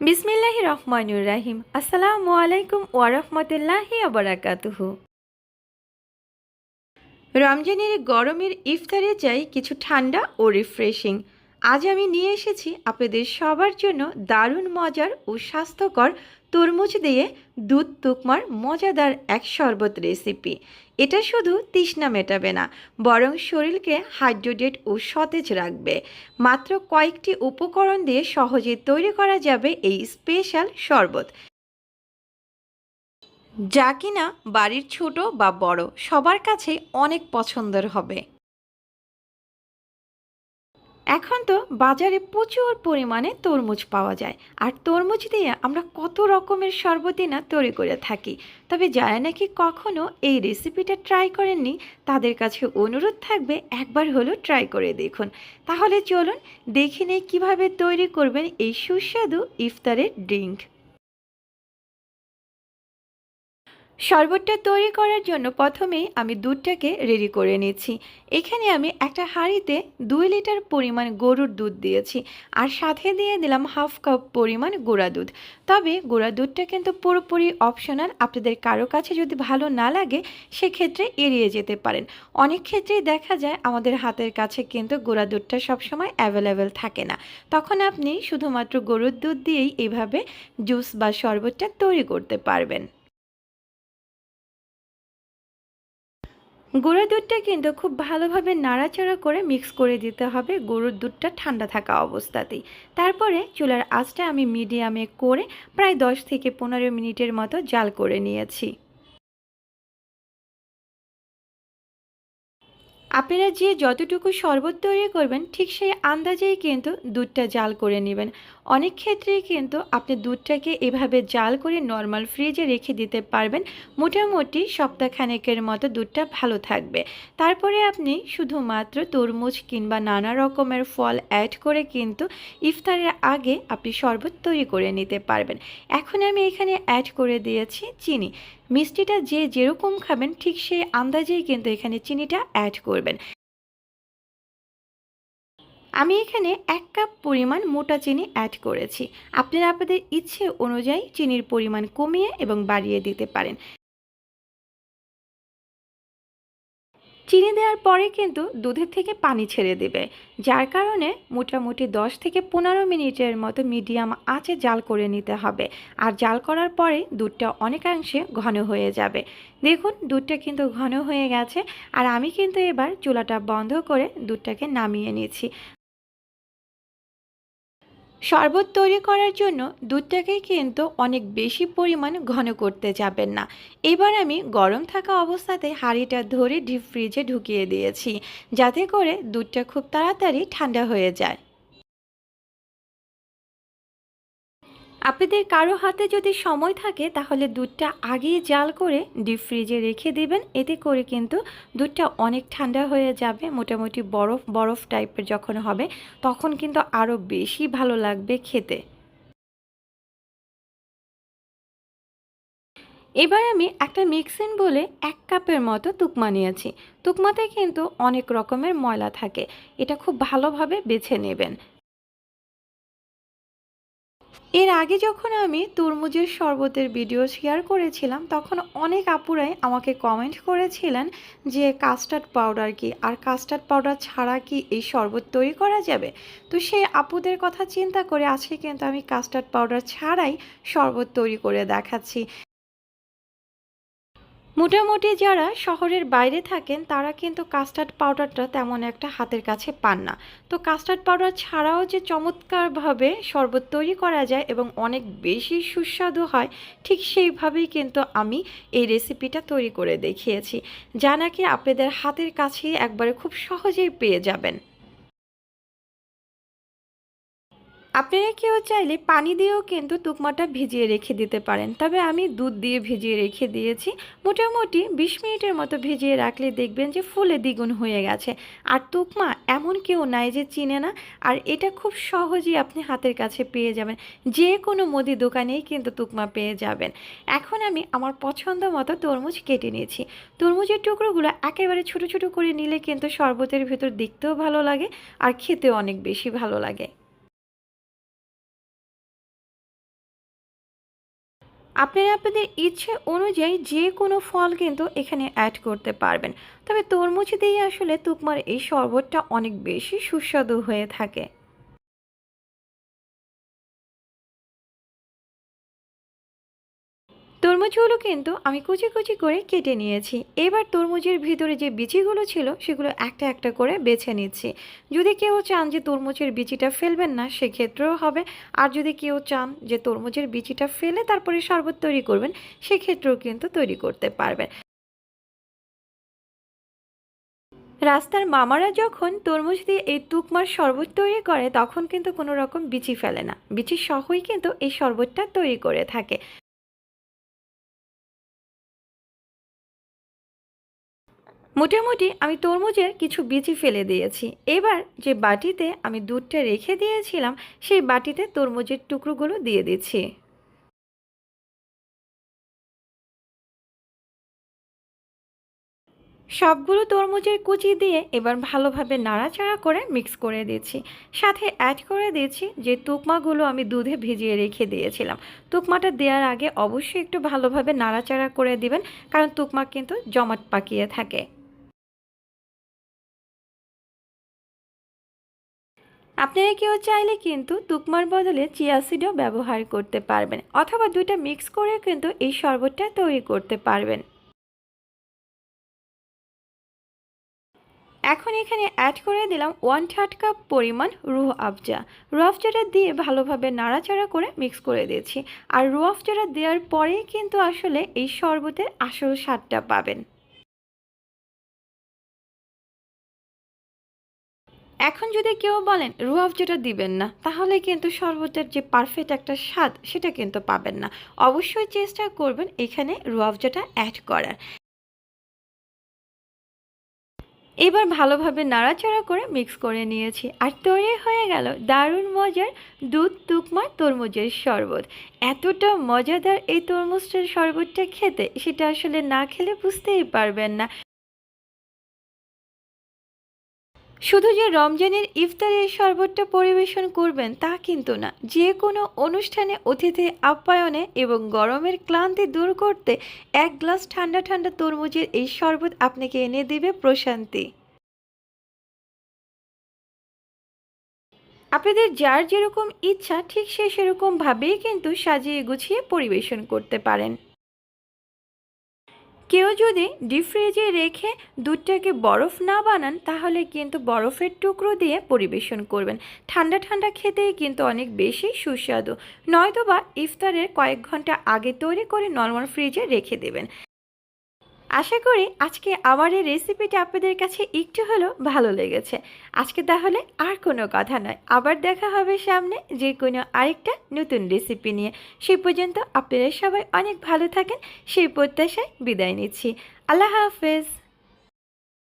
বিসমিল্লাহি রহমানুর রাহিম। আসসালামু আলাইকুম ওয়ারহমতুল্লাহি আবরাকাতুহ রমজানের গরমের ইফতারে চাই কিছু ঠান্ডা ও রিফ্রেশিং আজ আমি নিয়ে এসেছি আপনাদের সবার জন্য দারুণ মজার ও স্বাস্থ্যকর তরমুজ দিয়ে দুধ তুকমার মজাদার এক শরবত রেসিপি এটা শুধু তৃষ্ণা মেটাবে না, বরং শরীরকে হাইড্রেটেড ও সতেজ রাখবে। মাত্র কয়েকটি উপকরণ দিয়ে সহজে তৈরি করা যাবে এই স্পেশাল শরবত। যা কিনা বাড়ির ছোট বা বড় সবার কাছে অনেক পছন্দের হবে। এখন তো বাজারে প্রচুর পরিমাণে তরমুজ পাওয়া যায়। আর তরমুজ দিয়ে আমরা কত রকমের শরবতই না তৈরি করে থাকি। তবে যারা নাকি কখনও এই রেসিপিটা ট্রাই করেননি, তাদের কাছে অনুরোধ থাকবে একবার হলো ট্রাই করে দেখুন। তাহলে চলুন দেখে নেই কীভাবে তৈরি করবেন এই সুস্বাদু ইফতারের ড্রিঙ্ক। শরবতটা তৈরি করার জন্য প্রথমেই আমি দুধটাকে রেডি করে নিচ্ছি এখানে আমি একটা হাঁড়িতে দুই লিটার পরিমাণ গরুর দুধ দিয়েছি আর সাথে দিয়ে দিলাম হাফ কাপ পরিমাণ গুঁড়া দুধ। তবে গুঁড়া দুধটা কিন্তু পুরোপুরি অপশনাল আপনাদের কারও কাছে যদি ভালো না লাগে, সেক্ষেত্রে এড়িয়ে যেতে পারেন। অনেক ক্ষেত্রেই দেখা যায় আমাদের হাতের কাছে কিন্তু গুঁড়া দুধটা সবসময় অ্যাভেলেবেল থাকে না। তখন আপনি শুধুমাত্র গরুর দুধ দিয়েই এভাবে জুস বা শরবতটা তৈরি করতে পারবেন। গরুর দুধটা কিন্তু খুব ভালোভাবে নাড়াচাড়া করে মিক্স করে দিতে হবে। গরুর দুধটা ঠান্ডা থাকা অবস্থাতেই। তারপরে চুলার আঁচটা আমি মিডিয়ামে করে প্রায় দশ থেকে পনেরো মিনিটের মতো জাল করে নিয়েছি। আপনারা যে যতটুকু শরবত তৈরি করবেন, ঠিক সেই আন্দাজেই কিন্তু দুধটা জাল করে নেবেন। অনেক ক্ষেত্রেই কিন্তু আপনি দুধটাকে এভাবে জাল করে নর্মাল ফ্রিজে রেখে দিতে পারবেন। মোটামুটি সপ্তাহখানেকের মতো দুধটা ভালো থাকবে। তারপরে আপনি শুধুমাত্র তরমুজ কিংবা নানা রকমের ফল অ্যাড করে কিন্তু ইফতারের আগে আপনি শরবত তৈরি করে নিতে পারবেন। এখন আমি এখানে অ্যাড করে দিয়েছি চিনি। মিষ্টিটা যে যেরকম খাবেন ঠিক সেই আন্দাজেই কিন্তু এখানে চিনিটা অ্যাড করবেন। আমি এখানে এক কাপ পরিমাণ মোটা চিনি অ্যাড করেছি। আপনারা আপনাদের ইচ্ছে অনুযায়ী চিনির পরিমাণ কমিয়ে এবং বাড়িয়ে দিতে পারেন। চিনি দেওয়ার পরে কিন্তু দুধের থেকে পানি ছেড়ে দেবে, যার কারণে মোটামুটি দশ থেকে পনেরো মিনিটের মতো মিডিয়াম আঁচে জাল করে নিতে হবে। আর জাল করার পরে দুধটা অনেকাংশে ঘন হয়ে যাবে। দেখুন, দুধটা কিন্তু ঘন হয়ে গেছে, আর আমি কিন্তু এবার চুলাটা বন্ধ করে দুধটাকে নামিয়ে নিচ্ছি। শরবত তৈরি করার জন্য দুধটাকে কিন্তু অনেক বেশি পরিমাণ ঘন করতে যাবেন না। এবার আমি গরম থাকা অবস্থাতে হাঁড়িটা ধরে ডিপ ফ্রিজে ঢুকিয়ে দিয়েছি। যাতে করে দুধটা খুব তাড়াতাড়ি ঠান্ডা হয়ে যায়। আপনাদের কারও হাতে যদি সময় থাকে, তাহলে দুধটা আগেই জাল করে ডিপ ফ্রিজে রেখে দেবেন। এতে করে কিন্তু দুধটা অনেক ঠান্ডা হয়ে যাবে, মোটামুটি বরফ বরফ টাইপের যখন হবে, তখন কিন্তু আরও বেশি ভালো লাগবে খেতে। এবার আমি একটা মিক্সিং বলে এক কাপের মতো তুকমা নিয়েছি। তুকমাতে কিন্তু অনেক রকমের ময়লা থাকে। এটা খুব ভালোভাবে বেছে নেবেন। এর আগে যখন আমি তরমুজের শরবতের ভিডিও শেয়ার করেছিলাম, তখন অনেক আপুরাই আমাকে কমেন্ট করেছিলেন যে কাস্টার্ড পাউডার কি? আর কাস্টার্ড পাউডার ছাড়া কি এই শরবত তৈরি করা যাবে? তো সেই আপুদের কথা চিন্তা করে আজকে কিন্তু আমি কাস্টার্ড পাউডার ছাড়াই শরবত তৈরি করে দেখাচ্ছি। মোটামুটি যারা শহরের বাইরে থাকেন, তারা কিন্তু কাস্টার্ড পাউডারটা তেমন একটা হাতের কাছে পান না। তো কাস্টার্ড পাউডার ছাড়াও যে চমৎকারভাবে শরবত তৈরি করা যায় এবং অনেক বেশি সুস্বাদু হয়, ঠিক সেইভাবেই কিন্তু আমি এই রেসিপিটা তৈরি করে দেখিয়েছি। যা নাকি আপনাদের হাতের কাছেই একবারে খুব সহজেই পেয়ে যাবেন। আপনারা কেউ চাইলে পানি দিয়েও কিন্তু তুকমাটা ভিজিয়ে রেখে দিতে পারেন। তবে আমি দুধ দিয়ে ভিজিয়ে রেখে দিয়েছি। মোটামুটি বিশ মিনিটের মতো ভিজিয়ে রাখলে দেখবেন যে ফুলে দ্বিগুণ হয়ে গেছে। আর তুকমা এমন কেউ নাই যে চিনে না। আর এটা খুব সহজেই আপনি হাতের কাছে পেয়ে যাবেন। যে কোনো মুদি দোকানেই কিন্তু তুকমা পেয়ে যাবেন। এখন আমি আমার পছন্দ মতো তরমুজ কেটে নিয়েছি। তরমুজের টুকরোগুলো একেবারে ছোট ছোট করে নিলে কিন্তু শরবতের ভেতর দেখতেও ভালো লাগে আর খেতেও অনেক বেশি ভালো লাগে। আপনারা আপনাদের ইচ্ছে অনুযায়ী যে কোনো ফল কিন্তু এখানে অ্যাড করতে পারবেন। তবে তরমুজ দিয়ে আসলে তুকমার এই শরবতটা অনেক বেশি সুস্বাদু হয়ে থাকে। তরমুজগুলো কিন্তু আমি কুচি কুচি করে কেটে নিয়েছি। এবার তরমুজের ভিতরে যে বিচিগুলো ছিল, সেগুলো একটা একটা করে বেছে নিচ্ছি। যদি কেউ চান যে তরমুজের বিচিটা ফেলবেন না, সেক্ষেত্রেও হবে। আর যদি কেউ চান যে তরমুজের বিচিটা ফেলে তারপরে শরবত তৈরি করবেন, সেক্ষেত্রেও কিন্তু তৈরি করতে পারবেন। রাস্তার মামারা যখন তরমুজ দিয়ে এই তুকমার শরবত তৈরি করে, তখন কিন্তু কোনো রকম বিচি ফেলে না। বিচি সহই কিন্তু এই শরবতটা তৈরি করে থাকে। মোটামুটি আমি তরমুজের কিছু বিচি ফেলে দিয়েছি। এবার যে বাটিতে আমি দুধটা রেখে দিয়েছিলাম, সেই বাটিতে তরমুজের টুকরোগুলো দিয়ে দিচ্ছি। সবগুলো তরমুজের কুচি দিয়ে এবার ভালোভাবে নাড়াচাড়া করে মিক্স করে দিচ্ছি। সাথে অ্যাড করে দিচ্ছি যে তুকমাগুলো আমি দুধে ভিজিয়ে রেখে দিয়েছিলাম। তুকমাটা দেওয়ার আগে অবশ্যই একটু ভালোভাবে নাড়াচাড়া করে দিবেন, কারণ তুকমা কিন্তু জমাট পাকিয়ে থাকে। আপনারা কেউ চাইলে কিন্তু তুকমার বদলে চিয়া সিডও ব্যবহার করতে পারবেন, অথবা দুইটা মিক্স করে কিন্তু এই শরবতটা তৈরি করতে পারবেন। এখন এখানে অ্যাড করে দিলাম ওয়ান থার্ড কাপ পরিমাণ রুহ আফজা রুহ আফজাটা দিয়ে ভালোভাবে নাড়াচাড়া করে মিক্স করে দিয়েছি। আর রুহ আফজাটা দেওয়ার পরেই কিন্তু আসলে এই শরবতের আসল স্বাদটা পাবেন। এখন যদি কেউ বলেন রুয়াফ যেটা দিবেন না, তাহলে কিন্তু শরবতের যে পারফেক্ট একটা স্বাদ, সেটা কিন্তু পাবেন না। অবশ্যই চেষ্টা করবেন এখানে রুয়াফজাটা অ্যাড করার। এবার ভালোভাবে নাড়াচাড়া করে মিক্স করে নিয়েছি। আর তৈরি হয়ে গেল দারুণ মজার দুধ তুকমা তরমুজের শরবত। এতটা মজাদার এই তরমুজটার শরবতটা খেতে, সেটা আসলে না খেলে বুঝতেই পারবেন না। শুধু যে রমজানের ইফতারে এই শরবতটা পরিবেশন করবেন তা কিন্তু না। যে কোনো অনুষ্ঠানে অতিথি আপ্যায়নে এবং গরমের ক্লান্তি দূর করতে এক গ্লাস ঠান্ডা ঠান্ডা তরমুজের এই শরবত আপনাকে এনে দেবে প্রশান্তি। আপনাদের যার যেরকম ইচ্ছা ঠিক সে সেরকমভাবেই কিন্তু সাজিয়ে গুছিয়ে পরিবেশন করতে পারেন। কেউ যদি ডিপ ফ্রিজে রেখে দুধটাকে বরফ না বানান, তাহলে কিন্তু বরফের টুকরো দিয়ে পরিবেশন করবেন। ঠান্ডা ঠান্ডা খেতেই কিন্তু অনেক বেশি সুস্বাদু। নয়তোবা ইফতারের কয়েক ঘণ্টা আগে তৈরি করে নর্মাল ফ্রিজে রেখে দেবেন। আশা করি আজকে আমার এই রেসিপিটা আপনাদের কাছে একটু হলেও ভালো লেগেছে। আজকে তাহলে আর কোনো কথা নয়। আবার দেখা হবে সামনে যে কোনো আরেকটা নতুন রেসিপি নিয়ে। সেই পর্যন্ত আপনারা সবাই অনেক ভালো থাকেন। সেই প্রত্যাশায় বিদায় নিচ্ছি। আল্লাহ হাফেজ।